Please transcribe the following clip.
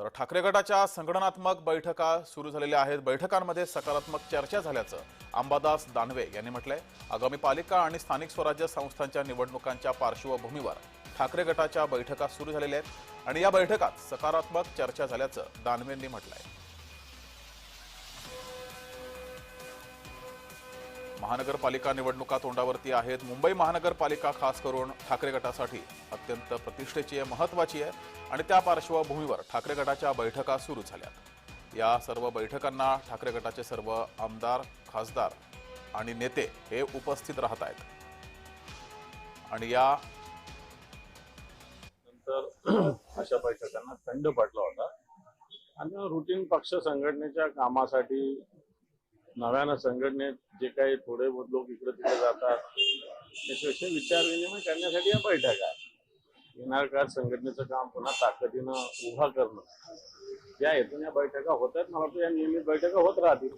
तर ठाकरे गटाच्या संघटनात्मक बैठका सुरू झालेल्या आहेत. बैठकांमध्ये सकारात्मक चर्चा झाल्याचं अंबादास दानवे यांनी म्हटलंय. आगामी पालिका आणि स्थानिक स्वराज्य संस्थांच्या निवडणुकांच्या पार्श्वभूमीवर ठाकरे गटाच्या बैठका सुरू झालेल्या आहेत. आणि या बैठकात सकारात्मक चर्चा झाल्याचं दानवेंनी आहे महानगरपालिका निवडणुका तोंडावरती आहेत. मुंबई महानगरपालिका खास करून ठाकरे गटासाठी अत्यंत प्रतिष्ठेची आहे महत्वाची आहे आणि त्या पार्श्वभूमीवर ठाकरे गटाच्या बैठका सुरू झाल्यात. या सर्व बैठकांना ठाकरे गटाचे सर्व आमदार खासदार आणि नेते हे उपस्थित राहत आहेत. आणि या नंतर अशा बैठकांना थंड पडला होता. आणि रुटीन पक्ष संघटनेच्या कामासाठी नव्यानं संघटनेत जे काही थोडे बहुत लोक इकडे तिकडे जातात त्याच्याविषयी विचार विनिमय करण्यासाठी या बैठका येणार का संघटनेचं काम पुन्हा ताकदीनं उभा करणं. या हेतून या बैठका होत आहेत मला वाटतं या नियमित बैठका होत राहतील.